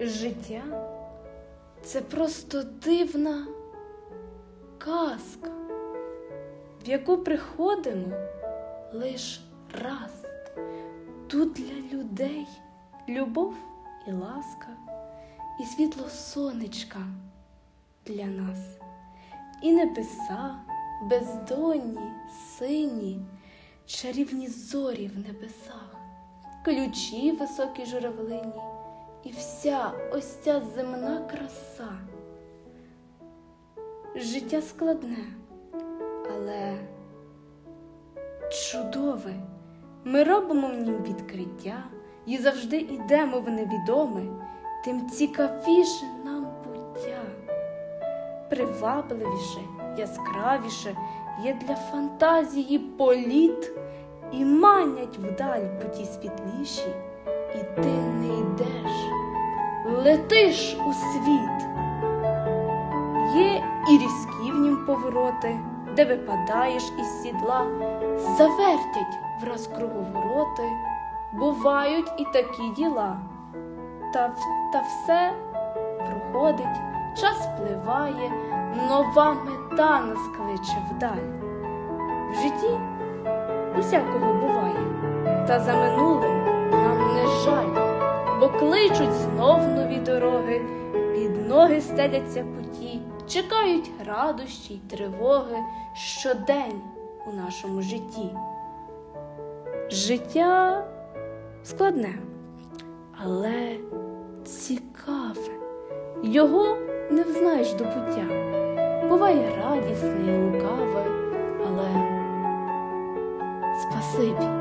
Життя це просто дивна казка, в яку приходимо лиш раз. Тут для людей любов і ласка, і світло сонечка для нас, і небеса бездонні, сині, чарівні зорі в небесах, ключі високі журавлині, і вся ось ця земна краса. Життя складне, але чудове. Ми робимо в нім відкриття і завжди йдемо в невідоме, тим цікавіше нам буття. Привабливіше, яскравіше є для фантазії політ і манять вдаль путі світліші, і ти не йдеш, летиш у світ. Є і різкі в нім повороти, де випадаєш із сідла, завертять враз круговороти, бувають і такі діла. Та, та все проходить, час впливає, нова мета нас кличе вдаль. В житті усякого буває, та за не жаль, бо кличуть знов нові дороги, під ноги стеляться путі, чекають радощі й тривоги щодень у нашому житті. Життя складне, але цікаве. Його не взнаєш до пуття. Буває радісне і лукаве, але спасибі,